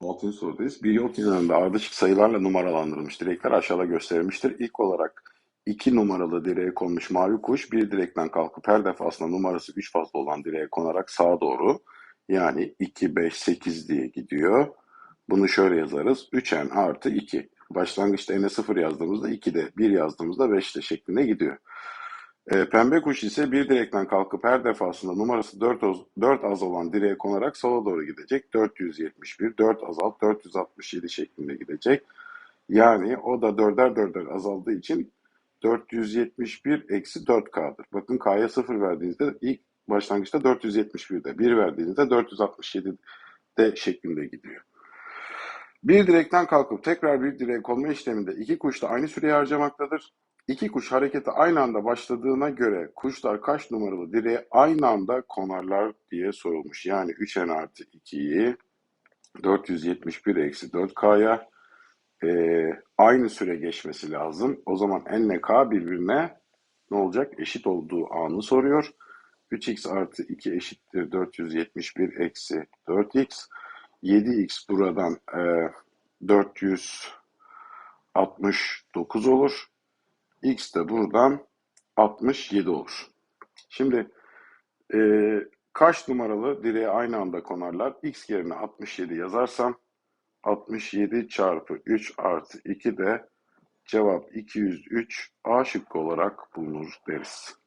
Altıncı sorudayız. Bir yol kenarında ardışık sayılarla numaralandırılmış direkler aşağıda gösterilmiştir. İlk olarak 2 numaralı direğe konmuş mavi kuş bir direkten kalkıp her defasında numarası 3 fazla olan direğe konarak sağa doğru yani 2, 5, 8 diye gidiyor. Bunu şöyle yazarız. 3n artı 2. Başlangıçta n'e 0 yazdığımızda 2'de, 1 yazdığımızda 5'te şeklinde gidiyor. E, pembe kuş ise bir direkten kalkıp her defasında numarası 4, 4 az olan direğe konarak sola doğru gidecek. 471, 4 azalt, 467 şeklinde gidecek. Yani o da 4'er 4'er azaldığı için 471 eksi 4K'dır. Bakın K'ya 0 verdiğinizde ilk başlangıçta 471'de, 1 verdiğinizde 467'de şeklinde gidiyor. Bir direkten kalkıp tekrar bir direğe konma işleminde iki kuş da aynı süreyi harcamaktadır. İki kuş harekete aynı anda başladığına göre kuşlar kaç numaralı direğe aynı anda konarlar diye sorulmuş. Yani 3n artı 2'yi 471 eksi 4k'ya e, aynı süre geçmesi lazım. O zaman n ile k birbirine ne olacak? Eşit olduğu anı soruyor. 3x artı 2 eşittir 471 eksi 4x. 7x buradan e, 469 olur. X de buradan 67 olur. Şimdi e, kaç numaralı direğe aynı anda konarlar? X yerine 67 yazarsam 67 çarpı 3 artı 2 de cevap 203 A şıkkı olarak bulunur deriz.